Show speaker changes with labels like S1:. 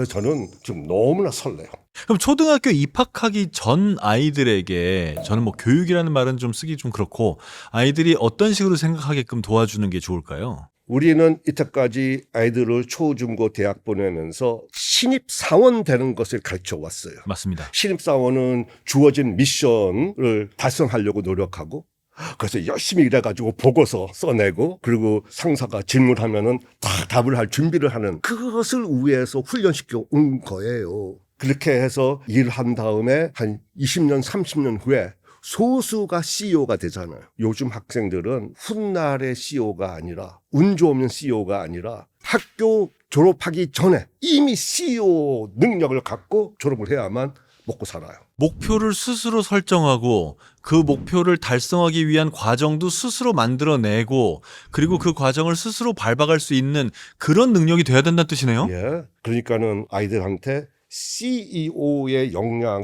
S1: 그래서 저는 지금 너무나 설레요.
S2: 그럼 초등학교 입학하기 전 아이들에게 저는 뭐 교육이라는 말은 좀 쓰기 좀 그렇고 아이들이 어떤 식으로 생각하게끔 도와주는 게 좋을까요?
S1: 우리는 이때까지 아이들을 초, 중, 고, 대학 보내면서 신입사원 되는 것을 가르쳐 왔어요.
S2: 맞습니다.
S1: 신입사원은 주어진 미션을 달성하려고 노력하고 그래서 열심히 일해가지고 보고서 써내고 그리고 상사가 질문하면은 다 답을 할 준비를 하는 그것을 위해서 훈련시켜 온 거예요. 그렇게 해서 일한 다음에 한 20년, 30년 후에 소수가 CEO가 되잖아요. 요즘 학생들은 훗날의 CEO가 아니라 운 좋으면 CEO가 아니라 학교 졸업하기 전에 이미 CEO 능력을 갖고 졸업을 해야만 먹고 살아요.
S2: 목표를 스스로 설정하고 그 목표를 달성하기 위한 과정도 스스로 만들어내고 그리고 그 과정을 스스로 밟아갈 수 있는 그런 능력이 돼야 된다는 뜻이네요.
S1: 예. 그러니까는 아이들한테 CEO의 역량